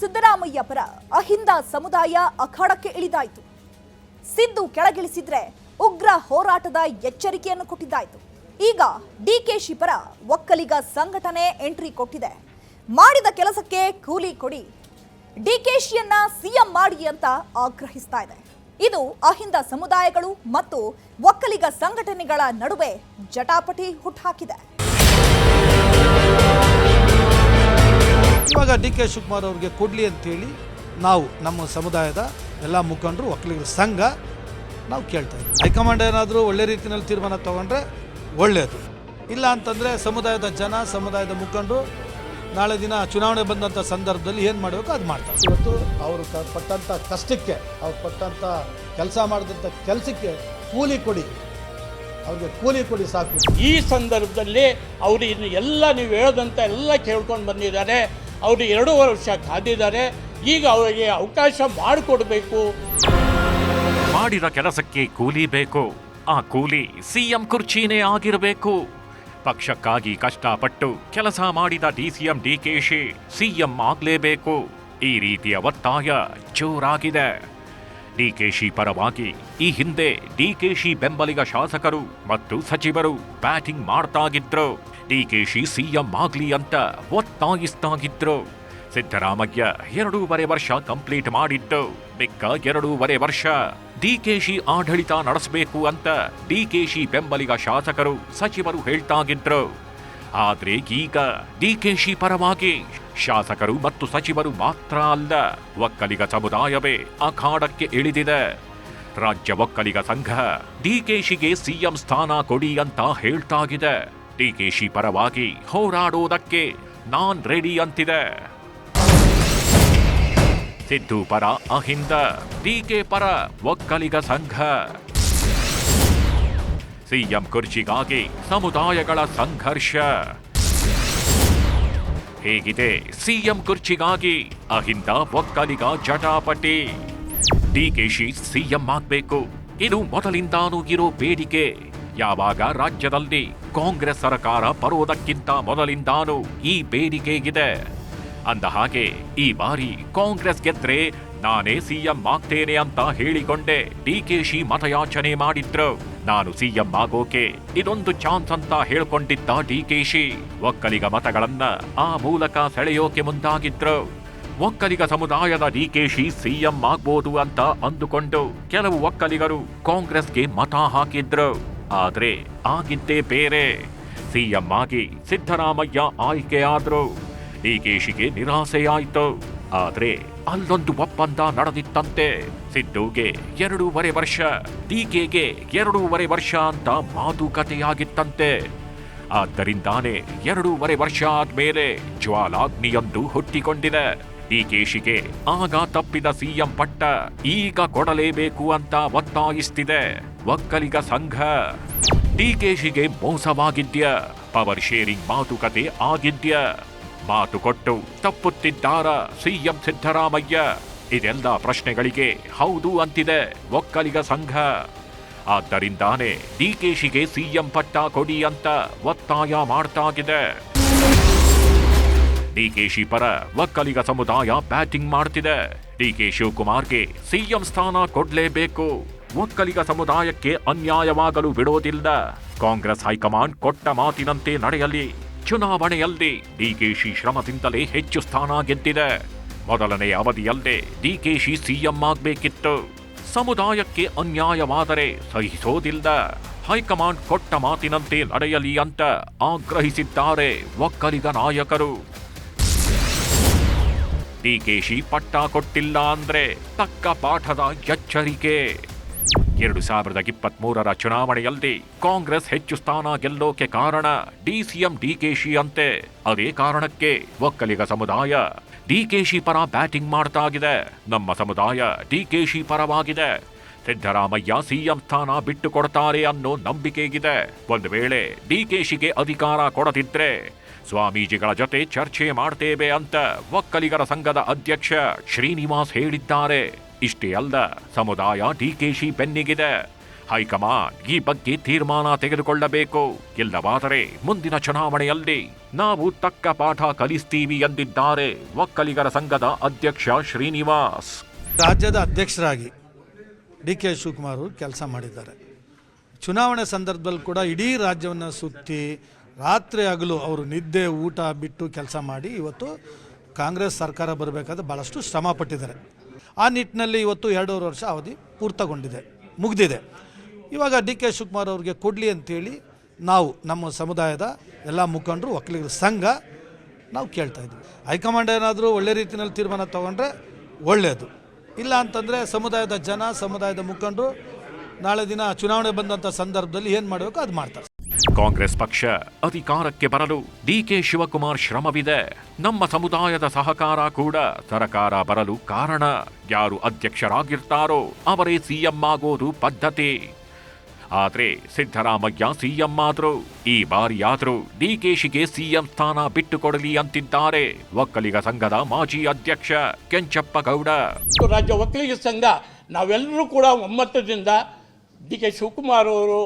ಸಿದ್ದರಾಮಯ್ಯ ಪರ ಅಹಿಂದ ಸಮುದಾಯ ಅಖಾಡಕ್ಕೆ ಇಳಿದಾಯಿತು. ಸಿದ್ದು ಕೆಳಗಿಳಿಸಿದ್ರೆ ಉಗ್ರ ಹೋರಾಟದ ಎಚ್ಚರಿಕೆಯನ್ನು ಕೊಟ್ಟಿದ್ದಾಯಿತು. ಈಗ ಡಿಕೆಶಿ ಪರ ಒಕ್ಕಲಿಗ ಸಂಘಟನೆ ಎಂಟ್ರಿ ಕೊಟ್ಟಿದೆ. ಮಾಡಿದ ಕೆಲಸಕ್ಕೆ ಕೂಲಿ ಕೊಡಿ. ಡಿಕೆಶಿಯನ್ನ ಸಿಎಂ ಮಾಡಿ ಅಂತ ಆಗ್ರಹಿಸ್ತಾ ಇದೆ. ಇದು ಅಹಿಂದ ಸಮುದಾಯಗಳು ಮತ್ತು ಒಕ್ಕಲಿಗ ಸಂಘಟನೆಗಳ ನಡುವೆ ಜಟಾಪಟಿ ಹುಟ್ಟುಹಾಕಿದೆ ಇವಾಗ ಡಿ ಕೆ ಶಿವಕುಮಾರ್ ಅವ್ರಿಗೆ ಕೊಡಲಿ ಅಂತೇಳಿ ನಾವು ನಮ್ಮ ಸಮುದಾಯದ ಎಲ್ಲ ಮುಖಂಡರು, ಒಕ್ಕಲಿಗರ ಸಂಘ ನಾವು ಕೇಳ್ತಾ ಇದ್ದೀವಿ. ಹೈಕಮಾಂಡ್ ಏನಾದರೂ ಒಳ್ಳೆ ರೀತಿಯಲ್ಲಿ ತೀರ್ಮಾನ ತೊಗೊಂಡ್ರೆ ಒಳ್ಳೆಯದು ಇಲ್ಲ ಅಂತಂದರೆ ಸಮುದಾಯದ ಜನ, ಸಮುದಾಯದ ಮುಖಂಡರು ನಾಳೆ ದಿನ ಚುನಾವಣೆ ಬಂದಂಥ ಸಂದರ್ಭದಲ್ಲಿ ಏನು ಮಾಡಬೇಕು ಅದು ಮಾಡ್ತಾರೆ. ಇವತ್ತು ಅವರು ಪಟ್ಟಂಥ ಕಷ್ಟಕ್ಕೆ, ಅವ್ರು ಪಟ್ಟಂಥ ಕೆಲಸ ಮಾಡಿದಂಥ ಕೆಲಸಕ್ಕೆ ಕೂಲಿ ಕೊಡಿ. ಅವ್ರಿಗೆ ಕೂಲಿ ಕೊಡಿ ಸಾಕು. ಈ ಸಂದರ್ಭದಲ್ಲಿ ಅವರು ಇನ್ನು ಎಲ್ಲ ನೀವು ಹೇಳ್ದಂಥ ಎಲ್ಲ ಕೇಳ್ಕೊಂಡು ಬಂದಿದ್ದಾರೆ. ಅವರು ಎರಡೂವರೆ ವರ್ಷ ಕಾದಿದ್ದಾರೆ, ಈಗ ಅವರಿಗೆ ಅವಕಾಶ ಮಾಡಿಕೊಡ್ಬೇಕು. ಮಾಡಿದ ಕೆಲಸಕ್ಕೆ ಕೂಲಿ ಬೇಕು. ಆ ಕೂಲಿ ಸಿಎಂ ಕುರ್ಚಿನೇ ಆಗಿರಬೇಕು. ಪಕ್ಷಕ್ಕಾಗಿ ಕಷ್ಟಪಟ್ಟು ಕೆಲಸ ಮಾಡಿದ ಡಿಸಿಎಂ ಡಿಕೆಶಿ ಸಿಎಂ ಆಗಲೇಬೇಕು. ಈ ರೀತಿಯ ಒತ್ತಾಯ ಜೋರಾಗಿದೆ. ಡಿಕೆಶಿ ಪರವಾಗಿ. ಈ ಹಿಂದೆ ಡಿಕೆಶಿ ಬೆಂಬಲಿಗ ಶಾಸಕರು ಮತ್ತು ಸಚಿವರು ಬ್ಯಾಟಿಂಗ್ ಮಾಡ್ತಾಗಿದ್ರು. ಡಿಕೆಶಿ ಸಿಎಂ ಆಗ್ಲಿ ಅಂತ ಒತ್ತಾಯಿಸ್ತಾಗಿದ್ರು. ಸಿದ್ದರಾಮಯ್ಯ ಎರಡೂವರೆ ವರ್ಷ ಕಂಪ್ಲೀಟ್ ಮಾಡಿದ್ದು. ಮಿಕ್ಕ ಎರಡೂವರೆ ವರ್ಷ ಡಿಕೆಶಿ ಆಡಳಿತ ನಡೆಸಬೇಕು ಅಂತ ಡಿಕೆಶಿ ಬೆಂಬಲಿಗ ಶಾಸಕರು, ಸಚಿವರು ಹೇಳ್ತಾಗಿದ್ರು. ಆದ್ರೆ ಈಗ ಡಿಕೆಶಿ ಪರವಾಗಿ ಶಾಸಕರು ಮತ್ತು ಸಚಿವರು ಮಾತ್ರ ಅಲ್ಲ, ಒಕ್ಕಲಿಗ ಸಮುದಾಯವೇ ಅಖಾಡಕ್ಕೆ ಇಳಿದಿದೆ. ರಾಜ್ಯ ಒಕ್ಕಲಿಗ ಸಂಘ ಡಿಕೆಶಿಗೆ ಸಿಎಂ ಸ್ಥಾನ ಕೊಡಿ ಅಂತ ಹೇಳ್ತಾಗಿದೆ. ಡಿಕೆಶಿ ಪರವಾಗಿ ಹೋರಾಡೋದಕ್ಕೆ ನಾನ್ ರೆಡಿ ಅಂತಿದೆ. ಸಿದ್ದು ಪರ ಅಹಿಂದ, ಡಿಕೆ ಪರ ಒಕ್ಕಲಿಗ ಸಂಘ ಸಿಎಂ ಕುರ್ಚಿಗಾಗಿ ಸಮುದಾಯಗಳ ಸಂಘರ್ಷ. ಹೇಗಿದೆ? ಸಿಎಂ ಕುರ್ಚಿಗಾಗಿ ಅಹಿಂದ ಒಕ್ಕಲಿಗ ಜಟಾಪಟಿ. ಡಿಕೆಶಿ ಸಿಎಂ ಆಗ್ಬೇಕು. ಇದು ಮೊದಲಿಂದಾನೂ ಇರೋ ಬೇಡಿಕೆ. ಯಾವಾಗ ರಾಜ್ಯದಲ್ಲಿ ಕಾಂಗ್ರೆಸ್ ಸರಕಾರ ಬರುವುದಕ್ಕಿಂತ ಮೊದಲಿಂದಾನೂ ಈ ಬೇಡಿಕೆ ಇದೆ. ಅಂದ ಹಾಗೆ ಈ ಬಾರಿ ಕಾಂಗ್ರೆಸ್ ಗೆದ್ರೆ ನಾನೇ ಸಿಎಂ ಆಗ್ತೇನೆ ಅಂತ ಹೇಳಿಕೊಂಡೆ ಡಿಕೆಶಿ ಮತಯಾಚನೆ ಮಾಡಿದ್ರು. ನಾನು ಸಿಎಂ ಆಗೋಕೆ ಇದೊಂದು ಚಾನ್ಸ್ ಅಂತ ಹೇಳ್ಕೊಂಡಿದ್ದ ಡಿಕೆಶಿ ಒಕ್ಕಲಿಗ ಮತಗಳನ್ನ ಆ ಮೂಲಕ ಸೆಳೆಯೋಕೆ ಮುಂದಾಗಿದ್ರು. ಒಕ್ಕಲಿಗ ಸಮುದಾಯದ ಡಿಕೆಶಿ ಸಿಎಂ ಆಗ್ಬೋದು ಅಂತ ಅಂದುಕೊಂಡು ಕೆಲವು ಒಕ್ಕಲಿಗರು ಕಾಂಗ್ರೆಸ್ಗೆ ಮತ ಹಾಕಿದ್ರು. ಆದ್ರೆ ಆಗಿದ್ದೇ ಬೇರೆ. ಸಿಎಂ ಆಗಿ ಸಿದ್ದರಾಮಯ್ಯ ಆಯ್ಕೆಯಾದ್ರು. ಡಿಕೆಶಿಗೆ ನಿರಾಸೆಯಾಯಿತು. ಆದ್ರೆ ಅಲ್ಲೊಂದು ಒಪ್ಪಂದ ನಡೆದಿತ್ತಂತೆ. ಸಿದ್ದುಗೆ ಎರಡೂವರೆ ವರ್ಷ, ಟೀಕೆಗೆ ಎರಡೂವರೆ ವರ್ಷ ಅಂತ ಮಾತುಕತೆಯಾಗಿತ್ತಂತೆ. ಆದ್ದರಿಂದಾನೆ ಎರಡೂವರೆ ವರ್ಷ ಆದ್ಮೇಲೆ ಜ್ವಾಲಾಗ್ನಿಯೊಂದು ಹುಟ್ಟಿಕೊಂಡಿದೆ. ಡಿಕೆಶಿಗೆ ಆಗ ತಪ್ಪಿದ ಸಿಎಂ ಪಟ್ಟ ಈಗ ಕೊಡಲೇಬೇಕು ಅಂತ ಒತ್ತಾಯಿಸ್ತಿದೆ. ಒಕ್ಕಲಿಗ ಸಂಘ. ಡಿಕೆಶಿಗೆ ಮೋಸವಾಗಿದ್ಯ. ಪವರ್ ಶೇರಿಂಗ್ ಮಾತುಕತೆ ಆಗಿದ್ಯ. ಮಾತು ಕೊಟ್ಟು ತಪ್ಪುತ್ತಿದ್ದಾರ ಸಿಎಂ ಸಿದ್ದರಾಮಯ್ಯ? ಇದೆಲ್ಲ ಪ್ರಶ್ನೆಗಳಿಗೆ ಹೌದು ಅಂತಿದೆ ಒಕ್ಕಲಿಗ ಸಂಘ. ಆದ್ದರಿಂದಾನೇ ಡಿಕೆಶಿಗೆ ಸಿಎಂ ಪಟ್ಟ ಕೊಡಿ ಅಂತ ಒತ್ತಾಯ ಮಾಡ್ತಾಗಿದೆ. ಡಿಕೆಶಿ ಪರ ಒಕ್ಕಲಿಗ ಸಮುದಾಯ ಬ್ಯಾಟಿಂಗ್ ಮಾಡ್ತಿದೆ. ಡಿಕೆ ಶಿವಕುಮಾರ್ಗೆ ಸಿಎಂ ಸ್ಥಾನ ಕೊಡ್ಲೇಬೇಕು. ಒಕ್ಕಲಿಗ ಸಮುದಾಯಕ್ಕೆ ಅನ್ಯಾಯವಾಗಲು ಬಿಡೋದಿಲ್ಲ. ಕಾಂಗ್ರೆಸ್ ಹೈಕಮಾಂಡ್ ಕೊಟ್ಟ ಮಾತಿನಂತೆ ನಡೆಯಲಿ. ಚುನಾವಣೆಯಲ್ಲಿ ಡಿಕೆಶಿ ಶ್ರಮದಿಂದಲೇ ಹೆಚ್ಚು ಸ್ಥಾನ ಗೆದ್ದಿದೆ. ಮೊದಲನೇ ಅವಧಿಯಲ್ಲೇ ಡಿಕೆಶಿ ಸಿಎಂ ಆಗಬೇಕಿತ್ತು. ಸಮುದಾಯಕ್ಕೆ ಅನ್ಯಾಯವಾದರೆ ಸಹಿಸೋದಿಲ್ಲ. ಹೈಕಮಾಂಡ್ ಕೊಟ್ಟ ಮಾತಿನಂತೆ ನಡೆಯಲಿ ಅಂತ ಆಗ್ರಹಿಸಿದ್ದಾರೆ ಒಕ್ಕಲಿಗ ನಾಯಕರು. ಡಿಕೆಶಿ ಪಟ್ಟ ಕೊಟ್ಟಿಲ್ಲ ಅಂದ್ರೆ ತಕ್ಕ ಪಾಠದ ಎಚ್ಚರಿಕೆ. ಎರಡು ಸಾವಿರದ ಇಪ್ಪತ್ತ್ ಮೂರರ ಚುನಾವಣೆಯಲ್ಲಿ ಕಾಂಗ್ರೆಸ್ ಹೆಚ್ಚು ಸ್ಥಾನ ಗೆಲ್ಲೋಕೆ ಕಾರಣ ಡಿಸಿಎಂ ಡಿಕೆಶಿ ಅಂತೆ. ಅದೇ ಕಾರಣಕ್ಕೆ ಒಕ್ಕಲಿಗ ಸಮುದಾಯ ಡಿಕೆಶಿ ಪರ ಬ್ಯಾಟಿಂಗ್ ಮಾಡ್ತಾಗಿದೆ. ನಮ್ಮ ಸಮುದಾಯ ಡಿಕೆಶಿ ಪರವಾಗಿದೆ. ಸಿದ್ದರಾಮಯ್ಯ ಸಿಎಂ ಸ್ಥಾನ ಬಿಟ್ಟು ಕೊಡ್ತಾರೆ ಅನ್ನೋ ನಂಬಿಕೆಗಿದೆ. ಒಂದು ವೇಳೆ ಡಿಕೆಶಿಗೆ ಅಧಿಕಾರ ಕೊಡದಿದ್ರೆ ಸ್ವಾಮೀಜಿಗಳ ಜೊತೆ ಚರ್ಚೆ ಮಾಡ್ತೇವೆ ಅಂತ ಒಕ್ಕಲಿಗರ ಸಂಘದ ಅಧ್ಯಕ್ಷ ಶ್ರೀನಿವಾಸ್ ಹೇಳಿದ್ದಾರೆ. ಇಷ್ಟೇ ಅಲ್ಲ ಸಮುದಾಯ ಡಿಕೆಶಿ ಬೆನ್ನಿಗಿದೆ. ಹೈಕಮಾಂಡ್ ಈ ಬಗ್ಗೆ ತೀರ್ಮಾನ ತೆಗೆದುಕೊಳ್ಳಬೇಕು. ಇಲ್ಲವಾದರೆ ಮುಂದಿನ ಚುನಾವಣೆಯಲ್ಲಿ ನಾವು ತಕ್ಕ ಪಾಠ ಕಲಿಸ್ತೀವಿ ಎಂದಿದ್ದಾರೆ ಒಕ್ಕಲಿಗರ ಸಂಘದ ಅಧ್ಯಕ್ಷ ಶ್ರೀನಿವಾಸ್. ರಾಜ್ಯದ ಅಧ್ಯಕ್ಷರಾಗಿ ಡಿ ಕೆ ಶಿವಕುಮಾರ್ ಅವರು ಕೆಲಸ ಮಾಡಿದ್ದಾರೆ. ಚುನಾವಣೆ ಸಂದರ್ಭದಲ್ಲಿ ಕೂಡ ಇಡೀ ರಾಜ್ಯವನ್ನು ಸುತ್ತಿ ರಾತ್ರಿ ಹಗಲು ಅವರು ನಿದ್ದೆ, ಊಟ ಬಿಟ್ಟು ಕೆಲಸ ಮಾಡಿ ಇವತ್ತು ಕಾಂಗ್ರೆಸ್ ಸರ್ಕಾರ ಬರಬೇಕಾದ್ರೆ ಭಾಳಷ್ಟು ಶ್ರಮ ಪಟ್ಟಿದ್ದಾರೆ. ಆ ನಿಟ್ಟಿನಲ್ಲಿ ಇವತ್ತು ಎರಡೂವರೆ ವರ್ಷ ಅವಧಿ ಪೂರ್ತಗೊಂಡಿದೆ, ಮುಗಿದಿದೆ. ಇವಾಗ ಡಿ ಕೆ ಶಿವಕುಮಾರ್ ಅವ್ರಿಗೆ ಕೊಡಲಿ ಅಂತೇಳಿ ನಾವು ನಮ್ಮ ಸಮುದಾಯದ ಎಲ್ಲ ಮುಖಂಡರು ಒಕ್ಕಲಿಗರ ಸಂಘ ನಾವು ಕೇಳ್ತಾ ಇದ್ವಿ. ಹೈಕಮಾಂಡ್ ಏನಾದರೂ ಒಳ್ಳೆ ರೀತಿಯಲ್ಲಿ ತೀರ್ಮಾನ ತೊಗೊಂಡ್ರೆ ಒಳ್ಳೆಯದು ಇಲ್ಲ ಅಂತಂದರೆ ಸಮುದಾಯದ ಜನ, ಸಮುದಾಯದ ಮುಖಂಡರು ನಾಳೆ ದಿನ ಚುನಾವಣೆ ಬಂದಂಥ ಸಂದರ್ಭದಲ್ಲಿ ಏನು ಮಾಡಬೇಕು, ಅದು ಮಾಡ್ತಾರೆ. ಕಾಂಗ್ರೆಸ್ ಪಕ್ಷ ಅಧಿಕಾರಕ್ಕೆ ಬರಲು ಡಿಕೆ ಶಿವಕುಮಾರ್ ಶ್ರಮವಿದೆ. ನಮ್ಮ ಸಮುದಾಯದ ಸಹಕಾರ ಕೂಡ ಸರಕಾರ ಬರಲು ಕಾರಣ. ಯಾರು ಅಧ್ಯಕ್ಷರಾಗಿರ್ತಾರೋ ಅವರೇ ಸಿಎಂ ಆಗೋದು ಪದ್ಧತಿ. ಆದ್ರೆ ಸಿದ್ದರಾಮಯ್ಯ ಸಿಎಂ ಆದ್ರು, ಈ ಬಾರಿಯಾದರೂ ಡಿಕೆಶಿಗೆ ಸಿಎಂ ಸ್ಥಾನ ಬಿಟ್ಟುಕೊಡಲಿ ಅಂತಿದ್ದಾರೆ ಒಕ್ಕಲಿಗ ಸಂಘದ ಮಾಜಿ ಅಧ್ಯಕ್ಷ ಕೆಂಚಪ್ಪ ಗೌಡ. ರಾಜ್ಯ ಒಕ್ಕಲಿಗ ಸಂಘ, ನಾವೆಲ್ಲರೂ ಕೂಡ ಒಮ್ಮತದಿಂದ ಡಿ ಕೆ ಶಿವಕುಮಾರ್ ಅವರು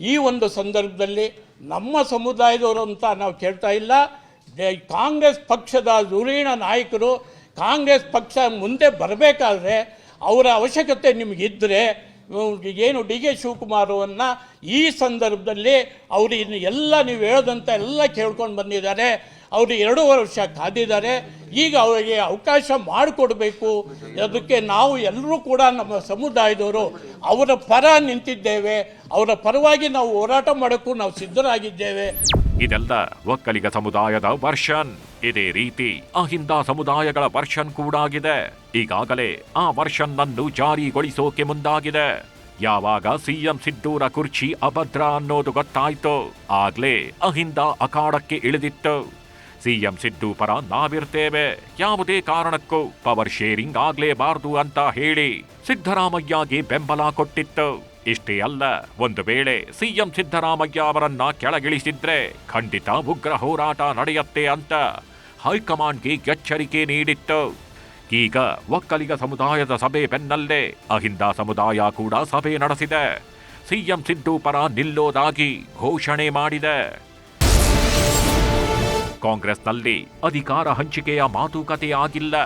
ಈ ಒಂದು ಸಂದರ್ಭದಲ್ಲಿ ನಮ್ಮ ಸಮುದಾಯದವರು ಅಂತ ನಾವು ಕೇಳ್ತಾ ಇಲ್ಲ. ಕಾಂಗ್ರೆಸ್ ಪಕ್ಷದ ಧುರೀಣ ನಾಯಕರು ಕಾಂಗ್ರೆಸ್ ಪಕ್ಷ ಮುಂದೆ ಬರಬೇಕಾದ್ರೆ ಅವರ ಅವಶ್ಯಕತೆ ನಿಮಗಿದ್ದರೆ ಏನು ಡಿ ಕೆ ಶಿವಕುಮಾರವನ್ನು ಈ ಸಂದರ್ಭದಲ್ಲಿ ಅವರು ಇನ್ನು ಎಲ್ಲ ನೀವು ಹೇಳೋದಂತ ಎಲ್ಲ ಕೇಳ್ಕೊಂಡು ಬಂದಿದ್ದಾರೆ. ಅವರು ಎರಡೂವರೆ ವರ್ಷ ಕಾದಿದ್ದಾರೆ, ಈಗ ಅವರಿಗೆ ಅವಕಾಶ ಮಾಡಿಕೊಡಬೇಕು ಅದಕ್ಕೆ ನಾವು ಎಲ್ಲರೂ ಕೂಡ ನಮ್ಮ ಸಮುದಾಯದವರು ಅವರ ಪರ ನಿಂತಿದ್ದೇವೆ. ಅವರ ಪರವಾಗಿ ನಾವು ಹೋರಾಟ ಮಾಡೋಕ್ಕೂ ನಾವು ಸಿದ್ಧರಾಗಿದ್ದೇವೆ. ಇದೆಲ್ಲ ಒಕ್ಕಲಿಗ ಸಮುದಾಯದ ವರ್ಷನ್. ಇದೇ ರೀತಿ ಅಹಿಂದ ಸಮುದಾಯಗಳ ವರ್ಷನ್ ಕೂಡ ಆಗಿದೆ. ಈಗಾಗಲೇ ಆ ವರ್ಷನ್ ಅನ್ನು ಜಾರಿಗೊಳಿಸೋಕೆ ಮುಂದಾಗಿದೆ. ಯಾವಾಗ ಸಿಎಂ ಸಿದ್ದೂರ ಕುರ್ಚಿ ಅಭದ್ರ ಅನ್ನೋದು ಗೊತ್ತಾಯ್ತು. ಆಗ್ಲೇ ಅಹಿಂದ ಅಖಾಡಕ್ಕೆ ಇಳಿದಿತ್ತು. ಸಿಎಂ ಸಿದ್ದು ಪರ ನಾವಿರ್ತೇವೆ ಯಾವುದೇ ಕಾರಣಕ್ಕೂ ಪವರ್ ಶೇರಿಂಗ್ ಆಗ್ಲೇಬಾರದು ಅಂತ ಹೇಳಿ ಸಿದ್ದರಾಮಯ್ಯಗೆ ಬೆಂಬಲ ಕೊಟ್ಟಿತ್ತು. ಇಷ್ಟೇ ಅಲ್ಲ, ಒಂದು ವೇಳೆ ಸಿಎಂ ಸಿದ್ದರಾಮಯ್ಯ ಅವರನ್ನ ಕೆಳಗಿಳಿಸಿದ್ರೆ ಖಂಡಿತ ಉಗ್ರ ಹೋರಾಟ ನಡೆಯತ್ತೆ ಅಂತ ಹೈಕಮಾಂಡ್ಗೆ ಎಚ್ಚರಿಕೆ ನೀಡಿತ್ತು. ಈಗ ಒಕ್ಕಲಿಗ ಸಮುದಾಯದ ಸಭೆ ಬೆನ್ನಲ್ಲೇ ಅಹಿಂದ ಸಮುದಾಯ ಕೂಡ ಸಭೆ ನಡೆಸಿದೆ. ಸಿಎಂ ಸಿದ್ದು ಪರ ನಿಲ್ಲೋದಾಗಿ ಘೋಷಣೆ ಮಾಡಿದೆ. ಕಾಂಗ್ರೆಸ್ನಲ್ಲಿ ಅಧಿಕಾರ ಹಂಚಿಕೆಯ ಮಾತುಕತೆ ಆಗಿಲ್ಲ.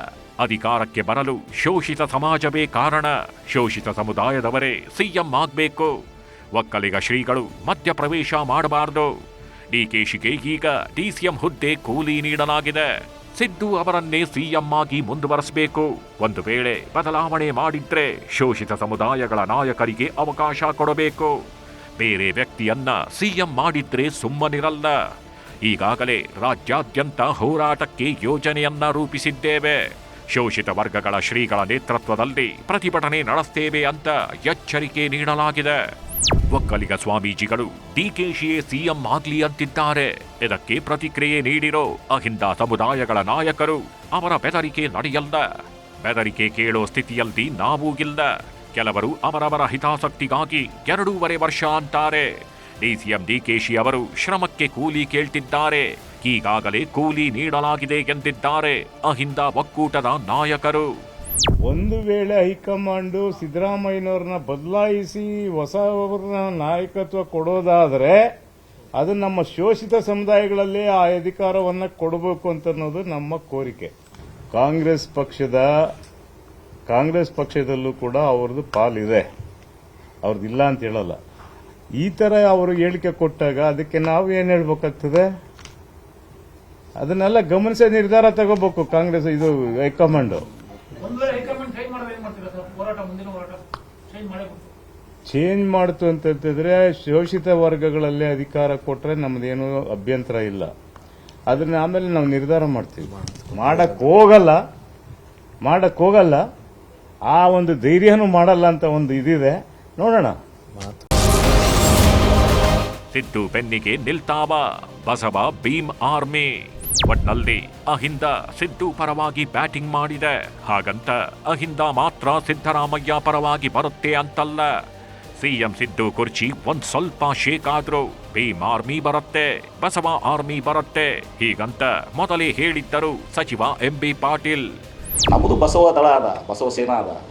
ಅಧಿಕಾರಕ್ಕೆ ಬರಲು ಶೋಷಿತ ಸಮಾಜವೇ ಕಾರಣ. ಶೋಷಿತ ಸಮುದಾಯದವರೇ ಸಿಎಂ ಆಗ್ಬೇಕು. ಒಕ್ಕಲಿಗ ಶ್ರೀಗಳು ಮಧ್ಯಪ್ರವೇಶ ಮಾಡಬಾರದು. ಡಿಕೆಶಿಗೆ ಈಗ ಡಿಸಿಎಂ ಹುದ್ದೆ ಕೂಲಿ ನೀಡಲಾಗಿದೆ. ಸಿದ್ದು ಅವರನ್ನೇ ಸಿಎಂ ಆಗಿ ಮುಂದುವರೆಸಬೇಕು. ಒಂದು ವೇಳೆ ಬದಲಾವಣೆ ಮಾಡಿದ್ರೆ ಶೋಷಿತ ಸಮುದಾಯಗಳ ನಾಯಕರಿಗೆ ಅವಕಾಶ ಕೊಡಬೇಕು. ಬೇರೆ ವ್ಯಕ್ತಿಯನ್ನ ಸಿಎಂ ಮಾಡಿದ್ರೆ ಸುಮ್ಮನಿರಲ್ಲ. ಈಗಾಗಲೇ ರಾಜ್ಯಾದ್ಯಂತ ಹೋರಾಟಕ್ಕೆ ಯೋಜನೆಯನ್ನ ರೂಪಿಸಿದ್ದೇವೆ. ಶೋಷಿತ ವರ್ಗಗಳ ಶ್ರೀಗಳ ನೇತೃತ್ವದಲ್ಲಿ ಪ್ರತಿಭಟನೆ ನಡೆಸ್ತೇವೆ ಅಂತ ಎಚ್ಚರಿಕೆ ನೀಡಲಾಗಿದೆ. ಒಕ್ಕಲಿಗ ಸ್ವಾಮೀಜಿಗಳು ಡಿಕೆಶಿಯೇ ಸಿಎಂ ಆಗ್ಲಿ ಅಂತಿದ್ದಾರೆ. ಇದಕ್ಕೆ ಪ್ರತಿಕ್ರಿಯೆ ನೀಡಿರೋ ಅಹಿಂದ ಸಮುದಾಯಗಳ ನಾಯಕರು ಅವರ ಬೆದರಿಕೆ ನಡೆಯಲ್ಲ. ಬೆದರಿಕೆ ಕೇಳೋ ಸ್ಥಿತಿಯಲ್ಲಿ ನಾವೂ ಇಲ್ಲ. ಕೆಲವರು ಅವರವರ ಹಿತಾಸಕ್ತಿಗಾಗಿ ಎರಡೂವರೆ ವರ್ಷ ಅಂತಾರೆ. ಡಿಸಿಎಂ ಡಿಕೆಶಿ ಅವರು ಶ್ರಮಕ್ಕೆ ಕೂಲಿ ಕೇಳ್ತಿದ್ದಾರೆ. ಈಗಾಗಲೇ ಕೂಲಿ ನೀಡಲಾಗಿದೆ ಎಂದಿದ್ದಾರೆ ಅಹಿಂದ ಒಕ್ಕೂಟದ ನಾಯಕರು. ಒಂದು ವೇಳೆ ಹೈಕಮಾಂಡು ಸಿದ್ದರಾಮಯ್ಯನವ್ರನ್ನ ಬದಲಾಯಿಸಿ ಹೊಸವ್ರನ್ನ ನಾಯಕತ್ವ ಕೊಡೋದಾದರೆ ಅದು ನಮ್ಮ ಶೋಷಿತ ಸಮುದಾಯಗಳಲ್ಲಿ ಆ ಅಧಿಕಾರವನ್ನು ಕೊಡಬೇಕು ಅಂತ ಅನ್ನೋದು ನಮ್ಮ ಕೋರಿಕೆ. ಕಾಂಗ್ರೆಸ್ ಪಕ್ಷದ, ಕಾಂಗ್ರೆಸ್ ಪಕ್ಷದಲ್ಲೂ ಕೂಡ ಅವ್ರದ್ದು ಪಾಲಿದೆ. ಅವ್ರದ್ದು ಇಲ್ಲ ಅಂತ ಹೇಳಲ್ಲ. ಈ ತರ ಅವರು ಹೇಳಿಕೆ ಕೊಟ್ಟಾಗ ಅದಕ್ಕೆ ನಾವು ಏನು ಹೇಳ್ಬೇಕಾಗ್ತದೆ? ಅದನ್ನೆಲ್ಲ ಗಮನಿಸಿ ನಿರ್ಧಾರ ತಗೋಬೇಕು ಕಾಂಗ್ರೆಸ್ ಇದು ಹೈಕಮಾಂಡ್. ಚೇಂಜ್ ಮಾಡ್ತು ಅಂತಂತಿದ್ರೆ ಶೋಷಿತ ವರ್ಗಗಳಲ್ಲಿ ಅಧಿಕಾರ ಕೊಟ್ರೆ ನಮ್ದೇನು ಅಭ್ಯಂತರ ಇಲ್ಲ. ಅದನ್ನ ಆಮೇಲೆ ನಾವು ನಿರ್ಧಾರ ಮಾಡ್ತೀವಿ. ಮಾಡಕ್ ಹೋಗಲ್ಲ. ಮಾಡಕ್ ಹೋಗಲ್ಲ. ಆ ಒಂದು ಧೈರ್ಯನೂ ಮಾಡಲ್ಲ ಅಂತ ಒಂದು ಇದಿದೆ. ನೋಡೋಣ. ಸಿದ್ದು ಬೆನ್ನಿಗೆ ನಿಲ್ತಾವ. ಬಸವ ಭೀಮ್ ಆರ್ಮಿ. ಒಟ್ನಲ್ಲಿ ಅಹಿಂದ ಸಿದ್ದು ಪರವಾಗಿ ಬ್ಯಾಟಿಂಗ್ ಮಾಡಿದೆ. ಹಾಗಂತ ಅಹಿಂದ ಮಾತ್ರ ಸಿದ್ದರಾಮಯ್ಯ ಪರವಾಗಿ ಬರುತ್ತೆ ಅಂತಲ್ಲ. ಸಿಎಂ ಸಿದ್ದು ಕುರ್ಚಿ ಒಂದ್ ಸ್ವಲ್ಪ ಶೇಕ್ ಆದ್ರು ಭೀಮ್ ಆರ್ಮಿ ಬರುತ್ತೆ, ಬಸವ ಆರ್ಮಿ ಬರುತ್ತೆ. ಹೀಗಂತ ಮೊದಲೇ ಹೇಳಿದ್ದರು ಸಚಿವ ಎಂ ಬಿ ಪಾಟೀಲ್. ನಮ್ಮದು ಬಸವ ದಳ ಅದ, ಬಸವ ಸೇನಾ ಅದ.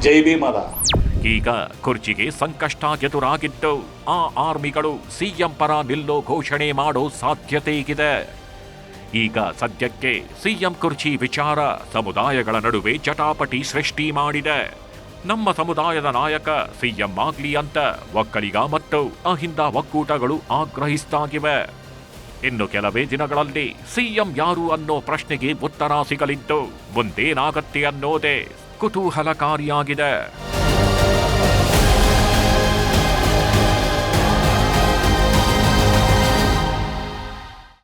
ಜೈ ಭೀಮ್ ಅದ. ಈಗ ಕುರ್ಚಿಗೆ ಸಂಕಷ್ಟ ಎದುರಾಗಿದ್ದು ಆ ಆರ್ಮಿಗಳು ಸಿಎಂ ಪರ ನಿಲ್ಲೋ ಘೋಷಣೆ ಮಾಡೋ ಸಾಧ್ಯತೆ ಇದೆ ಈಗ ಸದ್ಯಕ್ಕೆ ಸಿಎಂ ಕುರ್ಚಿ ವಿಚಾರ ಸಮುದಾಯಗಳ ನಡುವೆ ಚಟಾಪಟಿ ಸೃಷ್ಟಿ ಮಾಡಿದೆ. ನಮ್ಮ ಸಮುದಾಯದ ನಾಯಕ ಸಿಎಂ ಆಗ್ಲಿ ಅಂತ ಒಕ್ಕಲಿಗ ಮತ್ತು ಅಹಿಂದ ಒಕ್ಕೂಟಗಳು ಆಗ್ರಹಿಸ್ತಾಗಿವೆ. ಇನ್ನು ಕೆಲವೇ ದಿನಗಳಲ್ಲಿ ಸಿಎಂ ಯಾರು ಅನ್ನೋ ಪ್ರಶ್ನೆಗೆ ಉತ್ತರ ಸಿಗಲಿದ್ದು, ಮುಂದೇನಾಗತ್ತೆ ಅನ್ನೋದೇ ಕುತೂಹಲಕಾರಿಯಾಗಿದೆ.